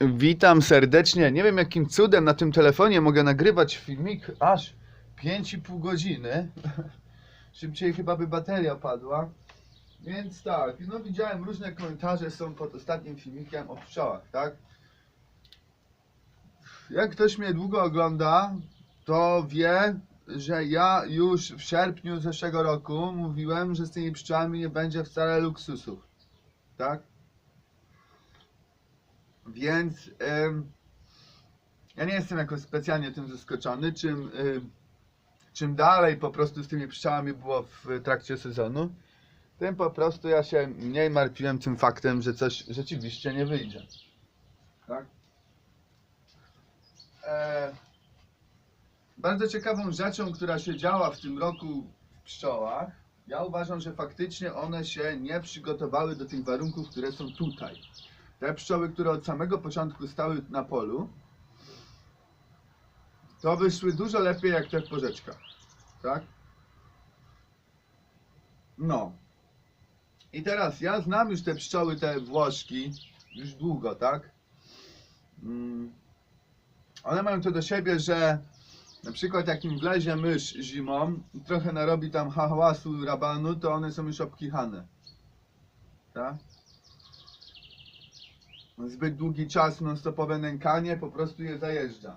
Witam serdecznie. Nie wiem jakim cudem na tym telefonie mogę nagrywać filmik aż 5,5 godziny. Szybciej chyba by bateria padła. Więc tak, no widziałem różne komentarze są pod ostatnim filmikiem o pszczołach, tak? Jak ktoś mnie długo ogląda, to wie, że ja już w sierpniu zeszłego roku mówiłem, że z tymi pszczołami nie będzie wcale luksusów. Tak? Więc ja nie jestem jakoś specjalnie tym zaskoczony. Czym, czym dalej po prostu z tymi pszczołami było w trakcie sezonu, tym po prostu ja się mniej martwiłem tym faktem, że coś rzeczywiście nie wyjdzie. Tak? E, bardzo ciekawą rzeczą, która się działa w tym roku w pszczołach, ja uważam, że faktycznie one się nie przygotowały do tych warunków, które są tutaj. Te pszczoły, które od samego początku stały na polu, to wyszły dużo lepiej jak te w porzeczkach. Tak? No. I teraz ja znam już te pszczoły, te Włoszki, już długo, tak? Mm. One mają to do siebie, że na przykład jak im wlezie mysz zimą i trochę narobi tam hałasu, rabanu, to one są już obkichane. Tak? Zbyt długi czas non-stopowe nękanie po prostu je zajeżdża.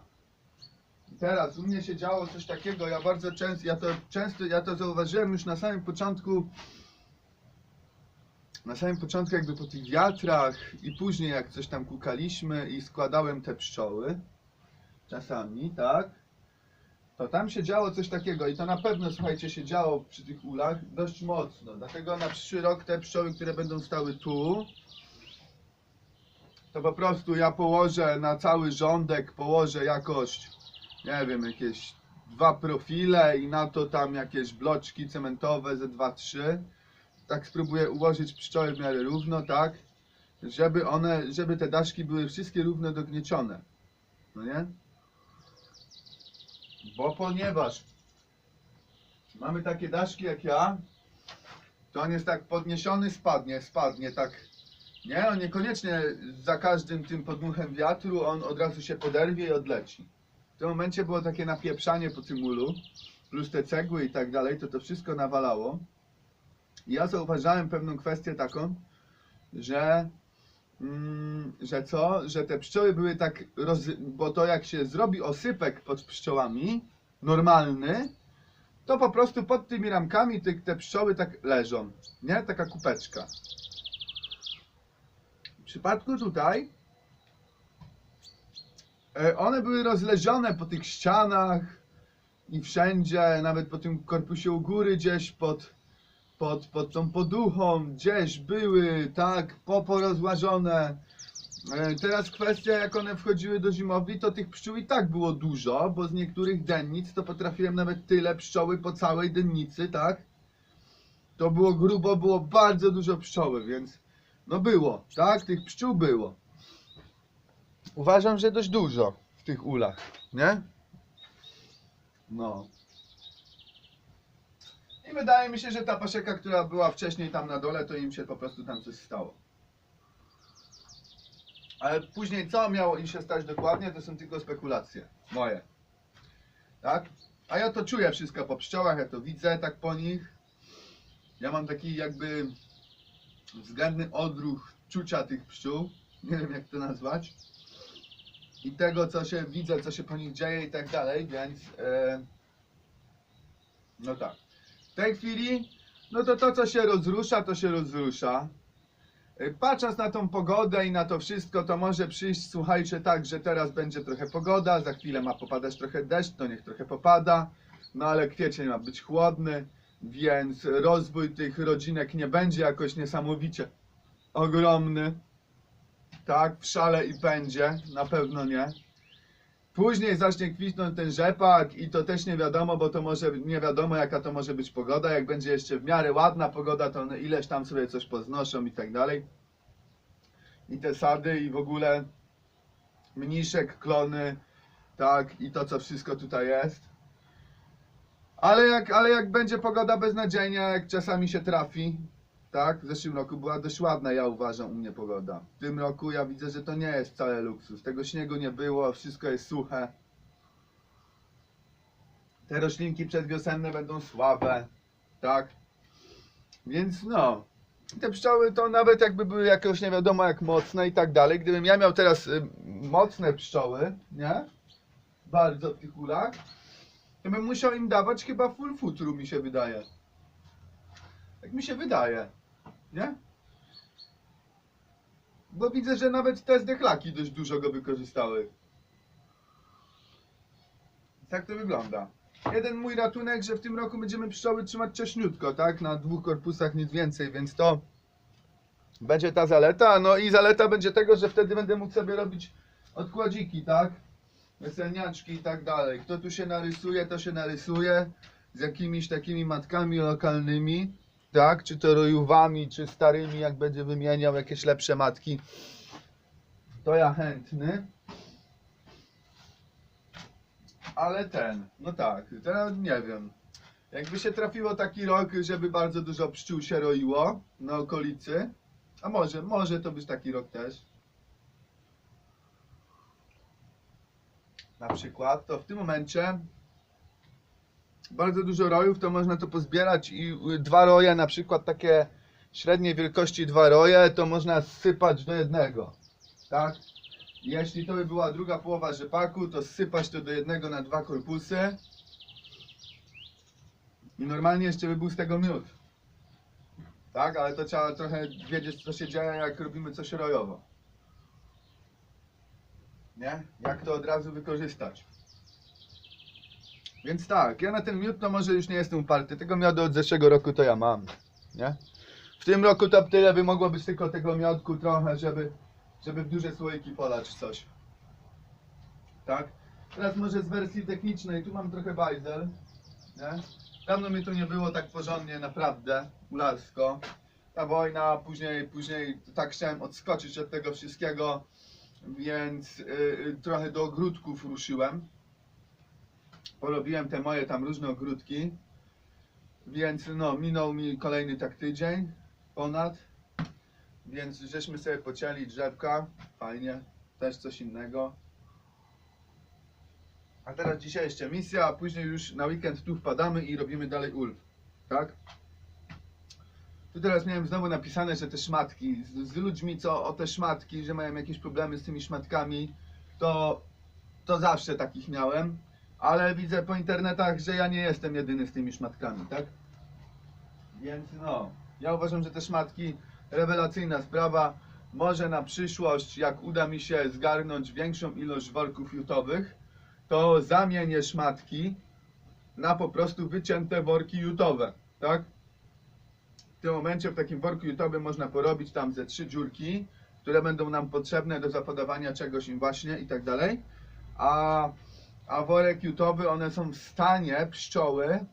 Teraz u mnie się działo coś takiego, ja bardzo często, ja to często, ja to zauważyłem już na samym początku, na samym początku jakby po tych wiatrach i później jak coś tam kukaliśmy i składałem te pszczoły, czasami, tak, to tam się działo coś takiego i to na pewno, słuchajcie, się działo przy tych ulach dość mocno. Dlatego na przyszły rok te pszczoły, które będą stały tu, to po prostu ja położę na cały rządek, położę jakoś, nie wiem, jakieś dwa profile i na to tam jakieś bloczki cementowe ze 2-3. Tak spróbuję ułożyć pszczoły w miarę równo, tak? Żeby one, żeby te daszki były wszystkie równo dogniecione. No nie? Bo ponieważ mamy takie daszki jak ja, to on jest tak podniesiony, spadnie, spadnie tak. Nie, on niekoniecznie za każdym tym podmuchem wiatru on od razu się poderwie i odleci. W tym momencie było takie napieprzanie po tym ulu, plus te cegły i tak dalej, to to wszystko nawalało. I ja zauważałem pewną kwestię taką, że Mm, że co? Że te pszczoły były tak roz... bo to jak się zrobi osypek pod pszczołami, normalny, to po prostu pod tymi ramkami te, te pszczoły tak leżą, nie? Taka kupeczka. Przypadku tutaj e, one były rozlezione po tych ścianach i wszędzie, nawet po tym korpusie u góry gdzieś pod, pod, pod tą poduchą, gdzieś były, tak, poporozłażone. E, Teraz kwestia, jak one wchodziły do zimowli, to tych pszczół i tak było dużo, bo z niektórych dennic to potrafiłem nawet tyle pszczoły po całej dennicy, tak? To było grubo, było bardzo dużo pszczoły, więc no było, tak? Tych pszczół było. Uważam, że dość dużo w tych ulach, nie? No. I wydaje mi się, że ta pasieka, która była wcześniej tam na dole, to im się po prostu tam coś stało. Ale później co miało im się stać dokładnie, to są tylko spekulacje moje. Tak? A ja to czuję wszystko po pszczołach, ja to widzę tak po nich. Ja mam taki jakby względny odruch czucia tych pszczół. Nie wiem jak to nazwać. I tego co się widzę, co się po nich dzieje i tak dalej, więc e, no tak. W tej chwili, no to to co się rozrusza, to się rozrusza. Y, Patrząc na tą pogodę i na to wszystko, to może przyjść, słuchajcie, tak, że teraz będzie trochę pogoda, za chwilę ma popadać trochę deszcz, to niech trochę popada, no ale kwiecień ma być chłodny, więc rozwój tych rodzinek nie będzie jakoś niesamowicie ogromny, tak, w szale i pędzie, na pewno nie. Później zacznie kwitnąć ten rzepak i to też nie wiadomo, bo to może nie wiadomo jaka to może być pogoda. Jak będzie jeszcze w miarę ładna pogoda, to one ileś tam sobie coś poznoszą i tak dalej. I te sady i w ogóle mniszek, klony, tak, i to co wszystko tutaj jest. Ale jak, ale jak będzie pogoda beznadziejna, jak czasami się trafi, tak? W zeszłym roku była dość ładna, ja uważam, u mnie pogoda. W tym roku ja widzę, że to nie jest wcale luksus. Tego śniegu nie było, wszystko jest suche. Te roślinki przedwiosenne będą słabe, tak? Więc no, te pszczoły to nawet jakby były jakoś nie wiadomo jak mocne i tak dalej. Gdybym ja miał teraz y, mocne pszczoły, nie? Bardzo w tych ulach, to bym musiał im dawać chyba full futru mi się wydaje. Tak mi się wydaje, nie? Bo widzę, że nawet te zdechlaki dość dużo go wykorzystały. Tak to wygląda. Jeden mój ratunek, że w tym roku będziemy pszczoły trzymać cieśniutko, tak? Na dwóch korpusach nic więcej, więc to będzie ta zaleta. No i zaleta będzie tego, że wtedy będę mógł sobie robić odkładziki, tak? Weselniaczki i tak dalej. Kto tu się narysuje, to się narysuje z jakimiś takimi matkami lokalnymi, tak? Czy to rojówami, czy starymi, jak będzie wymieniał jakieś lepsze matki. To ja chętny. Ale ten, no tak, teraz nie wiem. Jakby się trafiło taki rok, żeby bardzo dużo pszczół się roiło na okolicy, a może, może to być taki rok też. Na przykład, to w tym momencie bardzo dużo rojów, to można to pozbierać i dwa roje, na przykład takie średniej wielkości dwa roje, to można sypać do jednego, tak? Jeśli to by była druga połowa rzepaku, to sypać to do jednego na dwa korpusy. I normalnie jeszcze by był z tego miód. Tak, ale to trzeba trochę wiedzieć, co się dzieje, jak robimy coś rojowo. Nie? Jak to od razu wykorzystać. Więc tak, ja na ten miód to może już nie jestem uparty. Tego miodu od zeszłego roku to ja mam. Nie? W tym roku to tyle by mogło być tylko tego miodku trochę, żeby żeby w duże słoiki polać coś. Tak? Teraz może z wersji technicznej, tu mam trochę bajzel, nie? Dawno mi tu nie było tak porządnie, naprawdę, ularsko. Ta wojna, później, później tak chciałem odskoczyć od tego wszystkiego, więc yy, trochę do ogródków ruszyłem. Porobiłem te moje tam różne ogródki, więc no, minął mi kolejny tak tydzień, ponad. Więc żeśmy sobie pocięli drzewka, fajnie, też coś innego. A teraz dzisiaj jeszcze misja, a później już na weekend tu wpadamy i robimy dalej ulf, tak? Tu teraz miałem znowu napisane, że te szmatki, z, z ludźmi co o te szmatki, że mają jakieś problemy z tymi szmatkami, to, to zawsze takich miałem, ale widzę po internetach, że ja nie jestem jedyny z tymi szmatkami, tak? Więc no, ja uważam, że te szmatki rewelacyjna sprawa. Może na przyszłość, jak uda mi się zgarnąć większą ilość worków jutowych, to zamienię szmatki na po prostu wycięte worki jutowe, tak? W tym momencie w takim worku jutowym można porobić tam ze trzy dziurki, które będą nam potrzebne do zapodawania czegoś im właśnie i tak dalej. A, a worek jutowy, one są w stanie, pszczoły,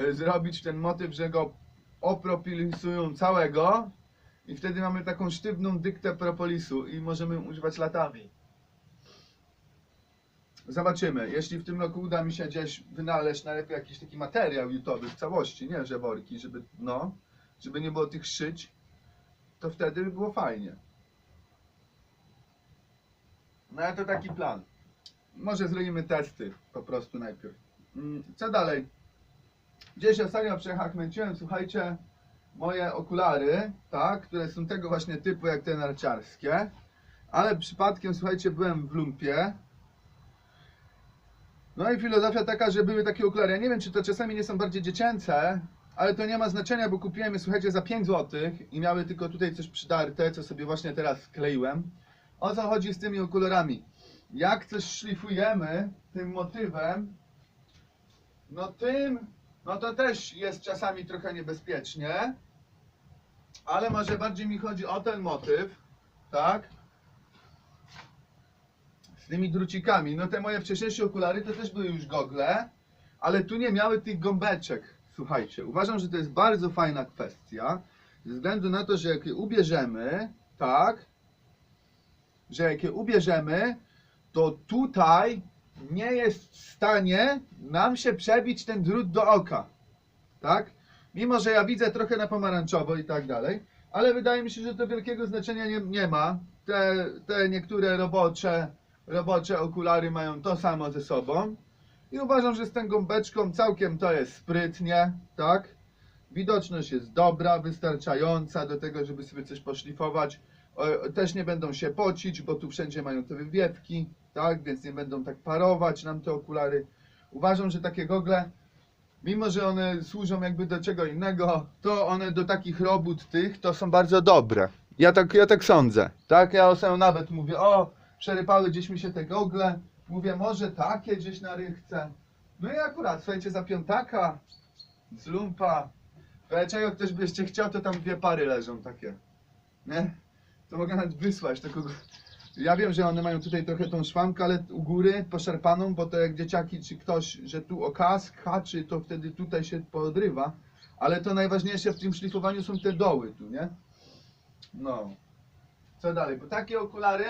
y, zrobić ten motyw, że go opropilizują całego i wtedy mamy taką sztywną dyktę propolisu i możemy używać latami. Zobaczymy. Jeśli w tym roku uda mi się gdzieś wynaleźć najlepiej jakiś taki materiał jutowy w całości, nie że worki, żeby no, żeby nie było tych szyć, to wtedy by było fajnie. No ale to taki plan. Może zrobimy testy po prostu najpierw. Mm, Co dalej? Gdzieś ostatnio przehakmęciłem, słuchajcie, moje okulary, tak, które są tego właśnie typu jak te narciarskie, ale przypadkiem, słuchajcie, byłem w lumpie. No i filozofia taka, że były takie okulary. Ja nie wiem, czy to czasami nie są bardziej dziecięce, ale to nie ma znaczenia, bo kupiłem je, słuchajcie, za 5 zł i miały tylko tutaj coś przydarte, co sobie właśnie teraz skleiłem. O co chodzi z tymi okularami? Jak coś szlifujemy tym motywem, no tym, no to też jest czasami trochę niebezpiecznie, ale może bardziej mi chodzi o ten motyw, tak? Z tymi drucikami. No te moje wcześniejsze okulary to też były już gogle, ale tu nie miały tych gąbeczek. Słuchajcie, uważam, że to jest bardzo fajna kwestia, ze względu na to, że jak je ubierzemy, tak, że jak je ubierzemy, to tutaj nie jest w stanie nam się przebić ten drut do oka. Tak? Mimo, że ja widzę trochę na pomarańczowo i tak dalej, ale wydaje mi się, że to wielkiego znaczenia nie, nie ma. Te, te niektóre robocze, robocze okulary mają to samo ze sobą. I uważam, że z tą gąbeczką całkiem to jest sprytnie, tak? Widoczność jest dobra, wystarczająca do tego, żeby sobie coś poszlifować. Też nie będą się pocić, bo tu wszędzie mają te wywiewki, tak? Więc nie będą tak parować nam te okulary. Uważam, że takie gogle, mimo że one służą jakby do czego innego, to one do takich robót tych to są bardzo dobre. Ja tak, ja tak sądzę, tak? Ja sobie nawet mówię, o, przerypały gdzieś mi się te gogle. Mówię, może takie gdzieś na rychce. No i akurat, słuchajcie, za piątaka, z lumpa. Jak ktoś byście chciał, to tam dwie pary leżą takie. Nie? To mogę nawet wysłać do. Ja wiem, że one mają tutaj trochę tą szwankę, ale u góry poszarpaną, bo to jak dzieciaki czy ktoś, że tu o kask haczy, to wtedy tutaj się podrywa. Ale to najważniejsze w tym szlifowaniu są te doły tu, nie? No. Co dalej? Bo takie okulary,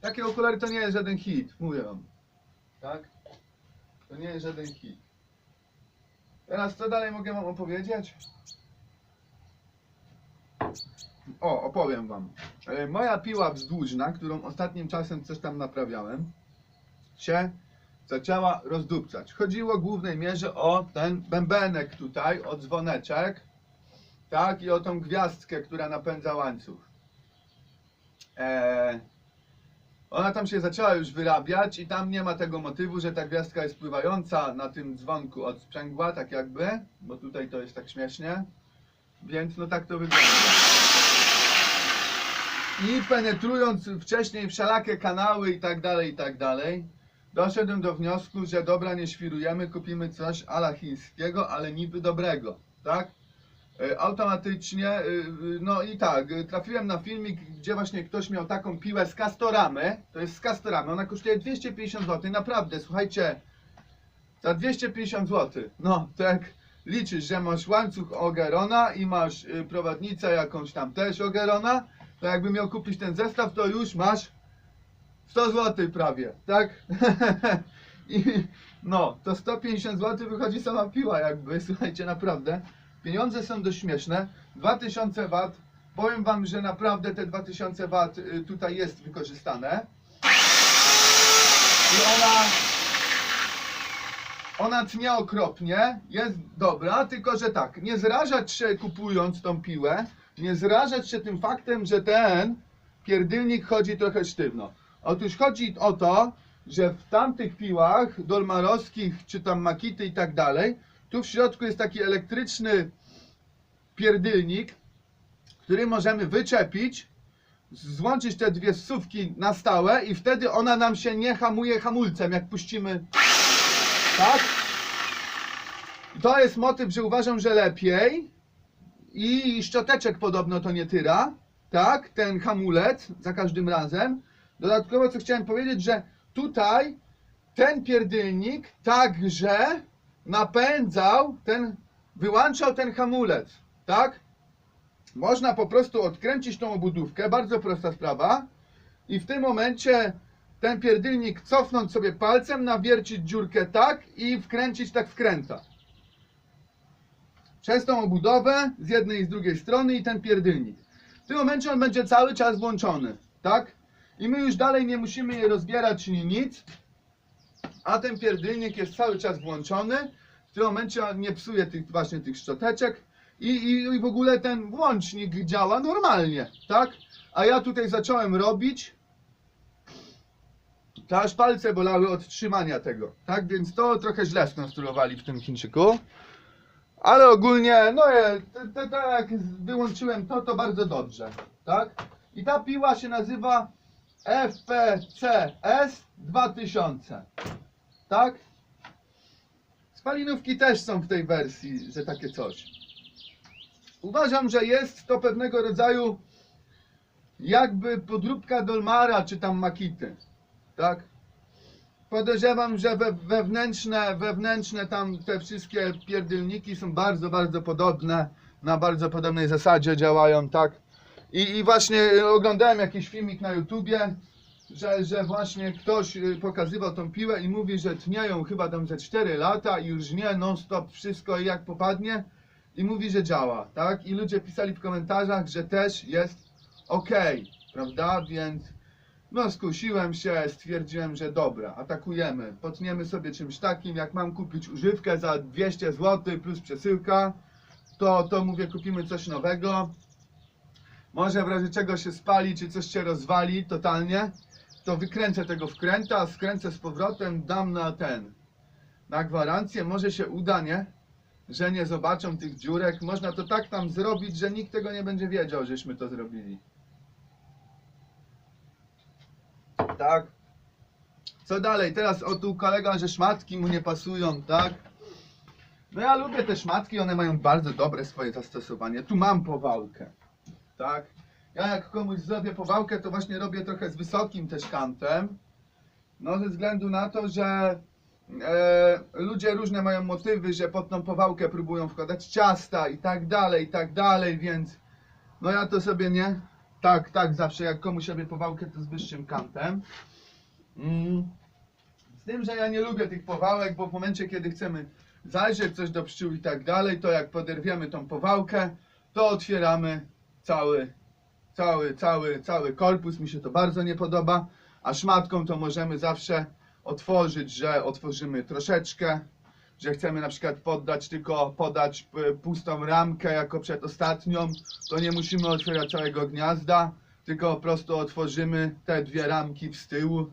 takie okulary to nie jest żaden hit, mówię wam. Tak? To nie jest żaden hit. Teraz co dalej mogę wam opowiedzieć? O, opowiem wam. E, Moja piła wzdłużna, którą ostatnim czasem coś tam naprawiałem, się zaczęła rozdupcać. Chodziło w głównej mierze o ten bębenek tutaj, o dzwoneczek, tak, i o tą gwiazdkę, która napędza łańcuch. E, ona tam się zaczęła już wyrabiać i tam nie ma tego motywu, że ta gwiazdka jest pływająca na tym dzwonku od sprzęgła, tak jakby, bo tutaj to jest tak śmiesznie. Więc no tak to wygląda. I penetrując wcześniej wszelakie kanały i tak dalej, i tak dalej, doszedłem do wniosku, że dobra, nie świrujemy, kupimy coś ala chińskiego, ale niby dobrego, tak? E, Automatycznie, y, no i tak, y, trafiłem na filmik, gdzie właśnie ktoś miał taką piłę z Castoramy, to jest z Castoramy, ona kosztuje 250 zł, naprawdę, słuchajcie, za 250 zł, no, tak liczysz, że masz łańcuch Ogerona i masz prowadnicę jakąś tam też Ogerona, to jakby miał kupić ten zestaw, to już masz 100 zł prawie, tak? I no, to 150 zł wychodzi sama piła jakby, słuchajcie, naprawdę. Pieniądze są dość śmieszne. 2000 W, powiem wam, że naprawdę te 2000 W y, tutaj jest wykorzystane. I ona ona tnie okropnie, jest dobra, tylko że tak, nie zrażać się kupując tą piłę, nie zrażać się tym faktem, że ten pierdylnik chodzi trochę sztywno. Otóż chodzi o to, że w tamtych piłach dolmarowskich, czy tam makity i tak dalej, tu w środku jest taki elektryczny pierdylnik, który możemy wyczepić, złączyć te dwie słówki na stałe i wtedy ona nam się nie hamuje hamulcem, jak puścimy tak? To jest motyw, że uważam, że lepiej. I szczoteczek podobno to nie tyra. Tak? Ten hamulec za każdym razem. Dodatkowo co chciałem powiedzieć, że tutaj ten pierdylnik także napędzał ten, wyłączał ten hamulec. Tak? Można po prostu odkręcić tą obudówkę, bardzo prosta sprawa. I w tym momencie ten pierdylnik cofnąć sobie palcem, nawiercić dziurkę tak i wkręcić tak wkręta. Przez tą obudowę z jednej i z drugiej strony i ten pierdylnik. W tym momencie on będzie cały czas włączony, tak? I my już dalej nie musimy je rozbierać ni nic, a ten pierdylnik jest cały czas włączony. W tym momencie on nie psuje tych właśnie tych szczoteczek i, i, i w ogóle ten włącznik działa normalnie, tak? A ja tutaj zacząłem robić to aż palce bolały od trzymania tego. Tak więc to trochę źle skonstruowali w tym Chińczyku. Ale ogólnie, no tak jak wyłączyłem to, to bardzo dobrze. Tak? I ta piła się nazywa FPCS 2000. Tak? Spalinówki też są w tej wersji, że takie coś. Uważam, że jest to pewnego rodzaju jakby podróbka Dolmara czy tam Makity. Tak? Podejrzewam, że we, wewnętrzne, wewnętrzne tam te wszystkie pierdylniki są bardzo, bardzo podobne. Na bardzo podobnej zasadzie działają, tak? I, i właśnie oglądałem jakiś filmik na YouTubie, że, że właśnie ktoś y, pokazywał tą piłę i mówi, że tnieją chyba tam ze 4 lata i już nie non stop wszystko jak popadnie. i mówi, że działa, tak? I ludzie pisali w komentarzach, że też jest ok, prawda? Więc no skusiłem się, stwierdziłem, że dobra, atakujemy. Potniemy sobie czymś takim, jak mam kupić używkę za 200 zł plus przesyłka, to, to mówię, kupimy coś nowego. Może w razie czego się spali, czy coś się rozwali totalnie, to wykręcę tego wkręta, skręcę z powrotem, dam na ten, na gwarancję, może się uda, nie? Że nie zobaczą tych dziurek. Można to tak tam zrobić, że nikt tego nie będzie wiedział, żeśmy to zrobili. Tak. Co dalej? Teraz o tu kolega, że szmatki mu nie pasują, tak? No ja lubię te szmatki, one mają bardzo dobre swoje zastosowanie. Tu mam powałkę, tak? Ja jak komuś zrobię powałkę, to właśnie robię trochę z wysokim też kantem. No ze względu na to, że e, ludzie różne mają motywy, że pod tą powałkę próbują wkładać ciasta i tak dalej, i tak dalej, więc no ja to sobie nie. Tak, tak, zawsze jak komuś robię powałkę, to z wyższym kantem. Mm. Z tym, że ja nie lubię tych powałek, bo w momencie, kiedy chcemy zajrzeć coś do pszczół i tak dalej, to jak poderwiemy tą powałkę, to otwieramy cały, cały, cały, cały korpus. Mi się to bardzo nie podoba. A szmatką to możemy zawsze otworzyć, że otworzymy troszeczkę, że chcemy na przykład poddać tylko podać pustą ramkę jako przedostatnią, to nie musimy otwierać całego gniazda, tylko po prostu otworzymy te dwie ramki z tyłu,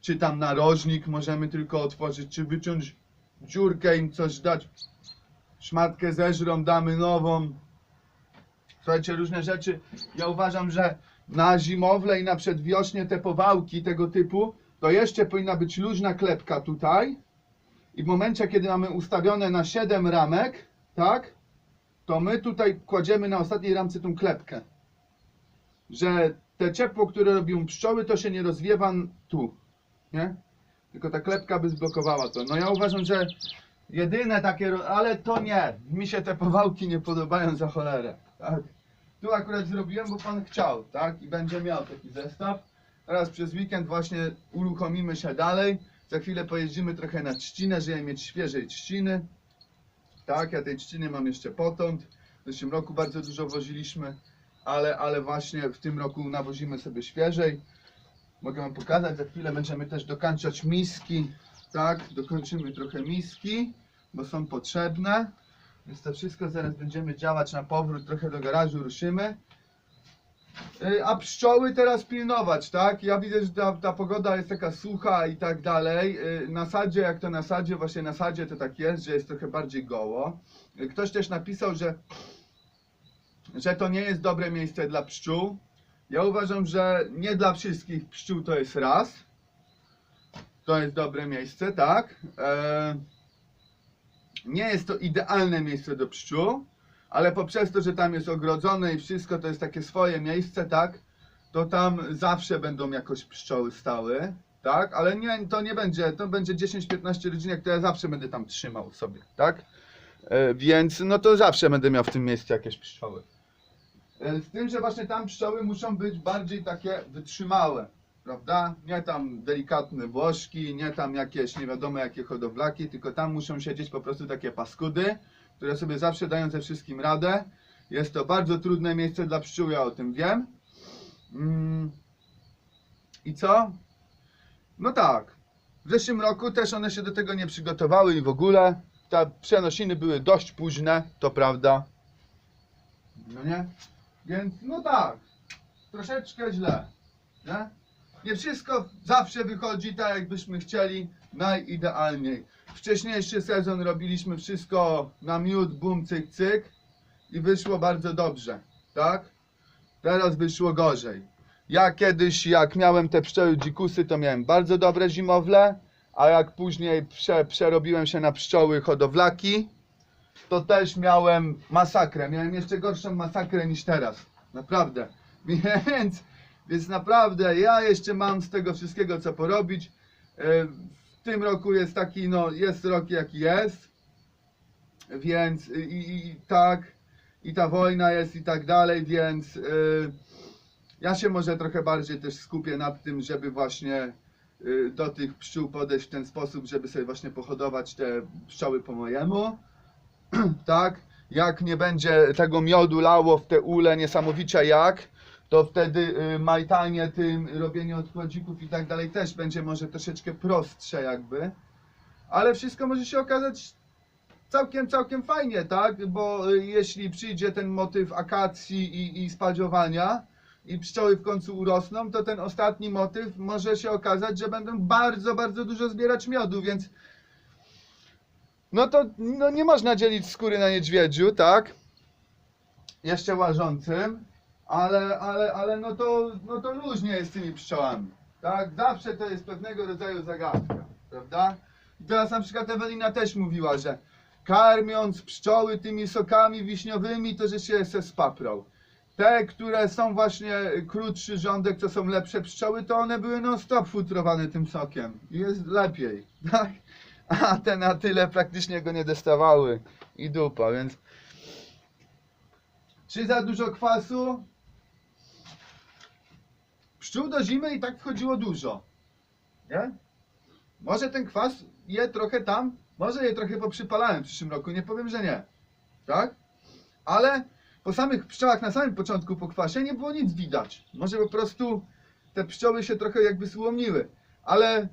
czy tam narożnik możemy tylko otworzyć, czy wyciąć dziurkę im coś dać, szmatkę zeżrą, damy nową. Słuchajcie, różne rzeczy. Ja uważam, że na zimowle i na przedwiośnie te powałki tego typu, to jeszcze powinna być luźna klepka tutaj. I w momencie, kiedy mamy ustawione na 7 ramek, tak, to my tutaj kładziemy na ostatniej ramce tą klepkę. Że te ciepło, które robią pszczoły, to się nie rozwiewa tu, nie? Tylko ta klepka by zblokowała to. No ja uważam, że jedyne takie, ale to nie. Mi się te powałki nie podobają za cholerę, tak? Tu akurat zrobiłem, bo pan chciał, tak? I będzie miał taki zestaw. Teraz przez weekend właśnie uruchomimy się dalej. Za chwilę pojeździmy trochę na trzcinę, żeby mieć świeżej trzciny. Tak, ja tej trzciny mam jeszcze potąd. W zeszłym roku bardzo dużo woziliśmy, ale, ale właśnie w tym roku nawozimy sobie świeżej. Mogę wam pokazać, za chwilę będziemy też dokończać miski. Tak, dokończymy trochę miski, bo są potrzebne. Więc to wszystko zaraz będziemy działać na powrót, trochę do garażu ruszymy. Y, A pszczoły teraz pilnować, tak? Ja widzę, że ta, ta pogoda jest taka sucha i tak dalej. Y, Na sadzie, jak to na sadzie, właśnie na sadzie to tak jest, że jest trochę bardziej goło. Y, Ktoś też napisał, że, że to nie jest dobre miejsce dla pszczół. Ja uważam, że nie dla wszystkich pszczół to jest raz. To jest dobre miejsce, tak? E, nie jest to idealne miejsce do pszczół, ale poprzez to, że tam jest ogrodzone i wszystko to jest takie swoje miejsce, tak? To tam zawsze będą jakoś pszczoły stały, tak? Ale nie, to nie będzie, to będzie 10-15 rodzinek, to ja zawsze będę tam trzymał sobie, tak? E, więc no to zawsze będę miał w tym miejscu jakieś pszczoły. E, Z tym, że właśnie tam pszczoły muszą być bardziej takie wytrzymałe, prawda? Nie tam delikatne włoszki, nie tam jakieś nie wiadomo jakie hodowlaki, tylko tam muszą siedzieć po prostu takie paskudy, które sobie zawsze dają ze wszystkim radę. Jest to bardzo trudne miejsce dla pszczół, ja o tym wiem. Mm. I co? No tak. W zeszłym roku też one się do tego nie przygotowały i w ogóle. Te przenosiny były dość późne, to prawda. No nie? Więc no tak. Troszeczkę źle. Nie? Nie wszystko zawsze wychodzi tak, jakbyśmy chcieli, najidealniej. Wcześniejszy sezon robiliśmy wszystko na miód, bum, cyk, cyk i wyszło bardzo dobrze, tak? Teraz wyszło gorzej. Ja kiedyś, jak miałem te pszczoły dzikusy, to miałem bardzo dobre zimowle, a jak później prze, przerobiłem się na pszczoły hodowlaki, to też miałem masakrę. Miałem jeszcze gorszą masakrę niż teraz. Naprawdę. Więc, więc naprawdę ja jeszcze mam z tego wszystkiego co porobić. E, W tym roku jest taki, no jest rok jaki jest. Więc i, i, i tak, i ta wojna jest i tak dalej, więc e, ja się może trochę bardziej też skupię nad tym, żeby właśnie y, do tych pszczół podejść w ten sposób, żeby sobie właśnie pohodować te pszczoły po mojemu. tak? jak nie będzie tego miodu lało w te ule niesamowicie jak, to wtedy y, majtanie tym, robienie odkładzików i tak dalej też będzie może troszeczkę prostsze jakby. Ale wszystko może się okazać całkiem, całkiem fajnie, tak? Bo y, jeśli przyjdzie ten motyw akacji i, i spadziowania i pszczoły w końcu urosną, to ten ostatni motyw może się okazać, że będą bardzo, bardzo dużo zbierać miodu, więc no to no nie można dzielić skóry na niedźwiedziu, tak? Jeszcze łażącym, ale, ale, ale no to, no to luźnie jest z tymi pszczołami, tak? Zawsze to jest pewnego rodzaju zagadka, prawda? I teraz na przykład Ewelina też mówiła, że karmiąc pszczoły tymi sokami wiśniowymi, to że się se spaprał. Te, które są właśnie krótszy rządek, to są lepsze pszczoły, to one były non stop futrowane tym sokiem. Jest lepiej, tak? A te na tyle praktycznie go nie dostawały. I dupa, więc... Czy za dużo kwasu? Pszczół do zimy i tak wchodziło dużo. Nie? Może ten kwas je trochę tam, może je trochę poprzypalałem w przyszłym roku, nie powiem, że nie. Tak? Ale po samych pszczołach na samym początku po kwasie nie było nic widać. Może po prostu te pszczoły się trochę jakby słomiły. Ale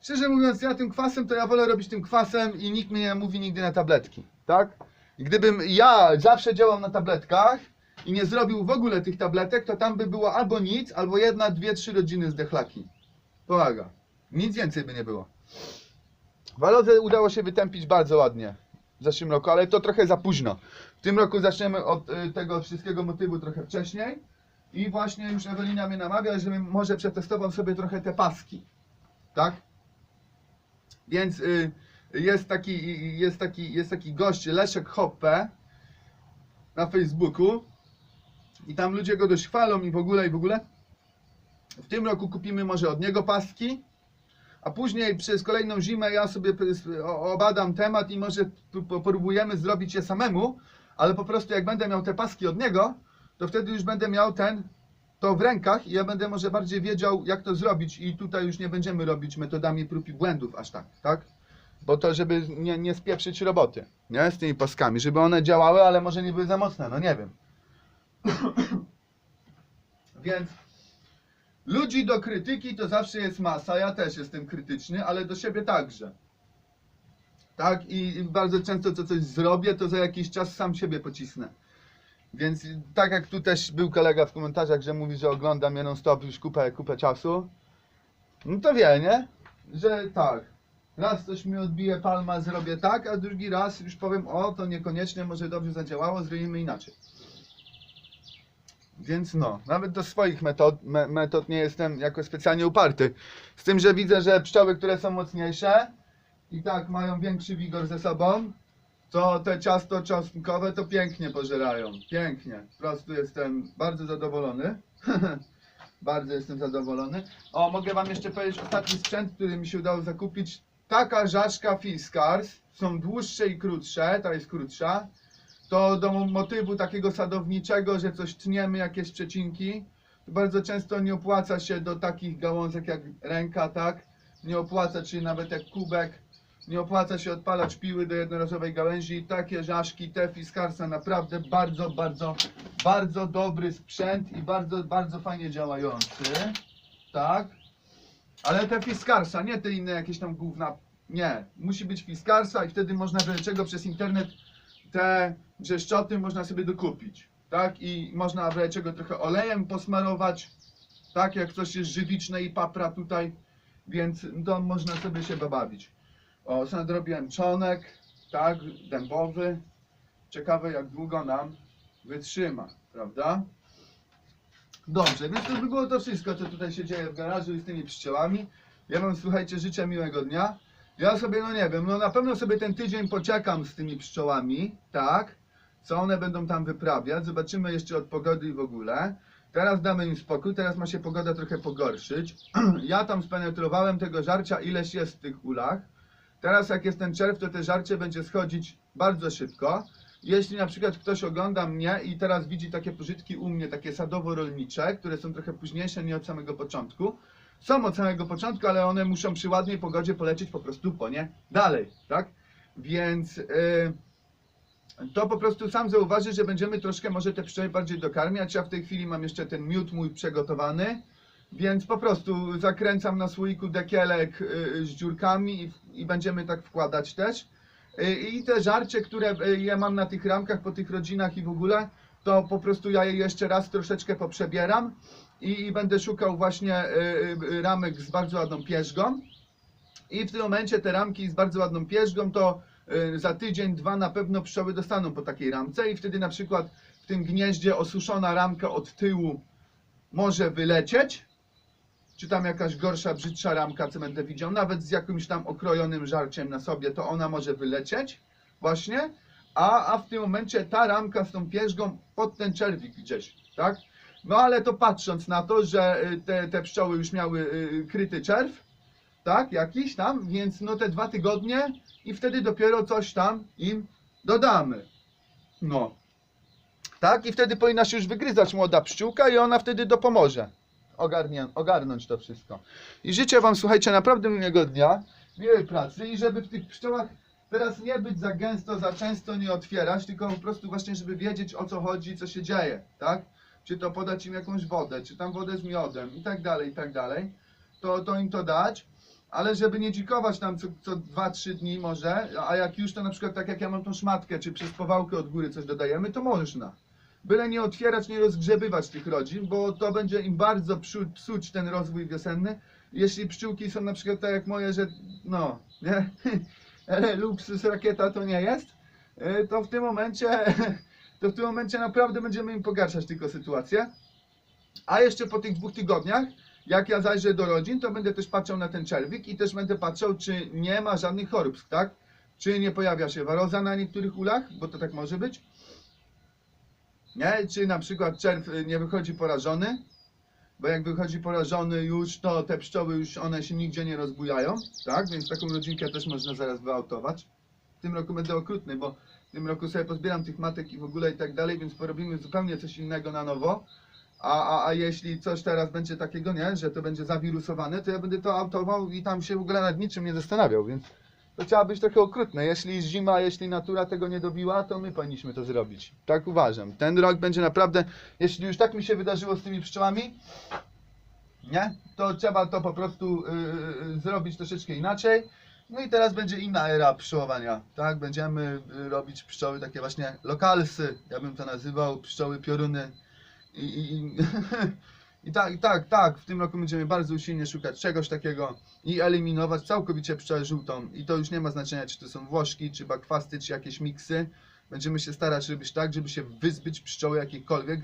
szczerze mówiąc, ja tym kwasem to ja wolę robić tym kwasem i nikt mnie nie mówi nigdy na tabletki. Tak? Gdybym ja zawsze działał na tabletkach i nie zrobił w ogóle tych tabletek, to tam by było albo nic, albo jedna, dwie, trzy rodziny zdechlaki. Pomaga. Nic więcej by nie było. Walozę udało się wytępić bardzo ładnie w zeszłym roku, ale to trochę za późno. W tym roku zaczniemy od y, tego wszystkiego motywu trochę wcześniej. I właśnie już Ewelina mnie namawia, żebym może przetestował sobie trochę te paski. Tak? Więc y, jest, taki, jest, taki, jest taki gość, Leszek Hoppe na Facebooku. I tam ludzie go dość chwalą i w ogóle, i w ogóle. W tym roku kupimy może od niego paski. A później przez kolejną zimę ja sobie obadam temat i może próbujemy zrobić je samemu, ale po prostu jak będę miał te paski od niego, to wtedy już będę miał ten, to w rękach i ja będę może bardziej wiedział jak to zrobić i tutaj już nie będziemy robić metodami prób i błędów aż tak, tak? Bo to żeby nie, nie spieprzyć roboty, nie? Z tymi paskami, żeby one działały, ale może nie były za mocne, no nie wiem. Więc Ludzi do krytyki to zawsze jest masa, ja też jestem krytyczny, ale do siebie także. Tak, i bardzo często co coś zrobię, to za jakiś czas sam siebie pocisnę. Więc tak jak tu też był kolega w komentarzach, że mówi, że oglądam non stop już kupę, kupę czasu, no to wie, nie? Że tak. Raz coś mi odbije palma, zrobię tak, a drugi raz już powiem, o, to niekoniecznie, może dobrze zadziałało, zrobimy inaczej. Więc no, nawet do swoich metod, me, metod nie jestem jakoś specjalnie uparty. Z tym, że widzę, że pszczoły, które są mocniejsze i tak mają większy wigor ze sobą, to te ciasto czosnkowe to pięknie pożerają. Pięknie. Po prostu jestem bardzo zadowolony. bardzo jestem zadowolony. O, mogę wam jeszcze powiedzieć ostatni sprzęt, który mi się udało zakupić. Taka żaszka Fiskars. Są dłuższe i krótsze, ta jest krótsza to do motywu takiego sadowniczego, że coś tniemy, jakieś przecinki, to bardzo często nie opłaca się do takich gałązek jak ręka, tak? Nie opłaca, czyli nawet jak kubek, nie opłaca się odpalać piły do jednorazowej gałęzi takie żaszki, te Fiskarsa naprawdę bardzo, bardzo, bardzo dobry sprzęt i bardzo, bardzo fajnie działający, tak? Ale te Fiskarsa, nie te inne jakieś tam gówna, nie. Musi być Fiskarsa i wtedy można czego przez internet te brzeszczoty można sobie dokupić, tak? I można czego trochę olejem posmarować, tak? Jak coś jest żywiczne i papra tutaj, więc to można sobie się bawić. O, sobie nadrobiłem czonek, tak? Dębowy. Ciekawe jak długo nam wytrzyma, prawda? Dobrze, więc to by było to wszystko, co tutaj się dzieje w garażu i z tymi pszczołami. Ja wam, słuchajcie, życzę miłego dnia. Ja sobie, no nie wiem, no na pewno sobie ten tydzień poczekam z tymi pszczołami, tak? Co one będą tam wyprawiać, zobaczymy jeszcze od pogody i w ogóle. Teraz damy im spokój, teraz ma się pogoda trochę pogorszyć. ja tam spenetrowałem tego żarcia ileś jest w tych ulach. Teraz jak jest ten czerw, to te żarcie będzie schodzić bardzo szybko. Jeśli na przykład ktoś ogląda mnie i teraz widzi takie pożytki u mnie, takie sadowo-rolnicze, które są trochę późniejsze, nie od samego początku, są od samego początku, ale one muszą przy ładnej pogodzie polecieć po prostu po nie dalej, tak? Więc yy, to po prostu sam zauważy, że będziemy troszkę może te pszczoły bardziej dokarmiać. Ja w tej chwili mam jeszcze ten miód mój przygotowany, więc po prostu zakręcam na słoiku dekielek y, z dziurkami i, i będziemy tak wkładać też. Y, I te żarcie, które y, ja mam na tych ramkach po tych rodzinach i w ogóle, to po prostu ja je jeszcze raz troszeczkę poprzebieram i, i będę szukał właśnie y, y, ramek z bardzo ładną pierzgą. I w tym momencie te ramki z bardzo ładną pierzgą to za tydzień, dwa na pewno pszczoły dostaną po takiej ramce i wtedy na przykład w tym gnieździe osuszona ramka od tyłu może wylecieć, czy tam jakaś gorsza, brzydsza ramka, co będę widział, nawet z jakimś tam okrojonym żarciem na sobie, to ona może wylecieć właśnie, a, a w tym momencie ta ramka z tą pierzgą pod ten czerwik gdzieś, tak? No ale to patrząc na to, że y, te, te pszczoły już miały y, kryty czerw, tak, jakiś tam, więc no te dwa tygodnie i wtedy dopiero coś tam im dodamy. No. Tak, i wtedy powinna się już wygryzać młoda pszczółka i ona wtedy dopomoże ogarnie, ogarnąć to wszystko. I życzę Wam, słuchajcie, naprawdę miłego dnia, miłej pracy i żeby w tych pszczołach teraz nie być za gęsto, za często nie otwierać, tylko po prostu właśnie, żeby wiedzieć o co chodzi, co się dzieje, tak? Czy to podać im jakąś wodę, czy tam wodę z miodem i tak dalej, i tak dalej. To, to im to dać ale żeby nie dzikować tam co, co 2-3 dni może, a jak już to na przykład tak jak ja mam tą szmatkę, czy przez powałkę od góry coś dodajemy, to można. Byle nie otwierać, nie rozgrzebywać tych rodzin, bo to będzie im bardzo psu, psuć ten rozwój wiosenny. Jeśli pszczółki są na przykład tak jak moje, że no, nie, ale luksus rakieta to nie jest, y, to w tym momencie, to w tym momencie naprawdę będziemy im pogarszać tylko sytuację. A jeszcze po tych dwóch tygodniach, jak ja zajrzę do rodzin, to będę też patrzał na ten czerwik i też będę patrzał, czy nie ma żadnych chorób, tak? Czy nie pojawia się waroza na niektórych ulach, bo to tak może być. Nie? Czy na przykład czerw nie wychodzi porażony, bo jak wychodzi porażony już, to te pszczoły już one się nigdzie nie rozbujają, tak? Więc taką rodzinkę też można zaraz wyautować. W tym roku będę okrutny, bo w tym roku sobie pozbieram tych matek i w ogóle i tak dalej, więc porobimy zupełnie coś innego na nowo. A, a, a jeśli coś teraz będzie takiego, nie, że to będzie zawirusowane, to ja będę to autował i tam się w ogóle nad niczym nie zastanawiał, więc to trzeba być trochę okrutne. Jeśli zima, jeśli natura tego nie dobiła, to my powinniśmy to zrobić. Tak uważam. Ten rok będzie naprawdę, jeśli już tak mi się wydarzyło z tymi pszczołami, nie, to trzeba to po prostu yy, zrobić troszeczkę inaczej. No i teraz będzie inna era pszczołowania, tak? Będziemy y, robić pszczoły takie właśnie lokalsy, ja bym to nazywał, pszczoły pioruny. I, i, i, I tak, i tak, tak, w tym roku będziemy bardzo usilnie szukać czegoś takiego i eliminować całkowicie pszczołę żółtą. I to już nie ma znaczenia, czy to są włoszki, czy bakwasty, czy jakieś miksy. Będziemy się starać robić tak, żeby się wyzbyć pszczoły jakiejkolwiek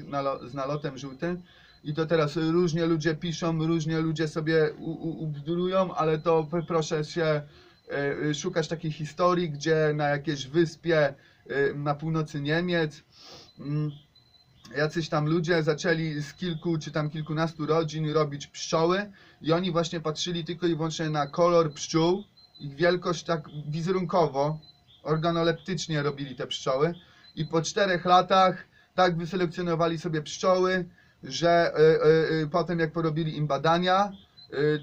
z nalotem żółtym. I to teraz różnie ludzie piszą, różnie ludzie sobie ubdurują, ale to proszę się e, e, szukać takiej historii, gdzie na jakiejś wyspie e, na północy Niemiec mm, jacyś tam ludzie zaczęli z kilku czy tam kilkunastu rodzin robić pszczoły i oni właśnie patrzyli tylko i wyłącznie na kolor pszczół, ich wielkość tak wizerunkowo, organoleptycznie robili te pszczoły i po czterech latach tak wyselekcjonowali sobie pszczoły, że y, y, y, potem jak porobili im badania,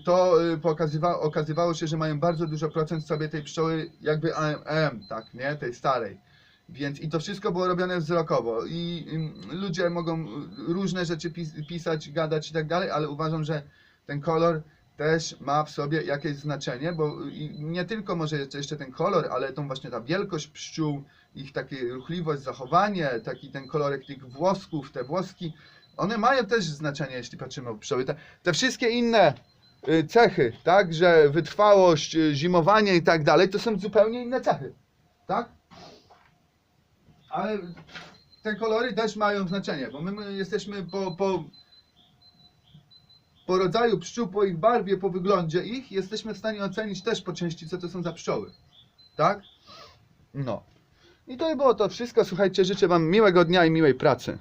to y, pokazywa, okazywało się, że mają bardzo dużo procent sobie tej pszczoły jakby AMM, tak, nie, tej starej. Więc i to wszystko było robione wzrokowo i ludzie mogą y, różne rzeczy pis pisać, gadać i tak dalej, ale uważam, że ten kolor też ma w sobie jakieś znaczenie, bo nie tylko może jeszcze- ten kolor, ale tą właśnie ta wielkość pszczół, ich taka ruchliwość, zachowanie, taki ten kolorek tych włosków, te włoski, one mają też znaczenie, jeśli patrzymy o pszczoły. Te, te wszystkie inne y, cechy, tak, że wytrwałość, y, zimowanie i tak dalej, to są zupełnie inne cechy, tak? Ale te kolory też mają znaczenie, bo my, my jesteśmy po, po, po rodzaju pszczół, po ich barwie, po wyglądzie ich, jesteśmy w stanie ocenić też po części, co to są za pszczoły. Tak? No. I to by było to wszystko. Słuchajcie, życzę Wam miłego dnia i miłej pracy.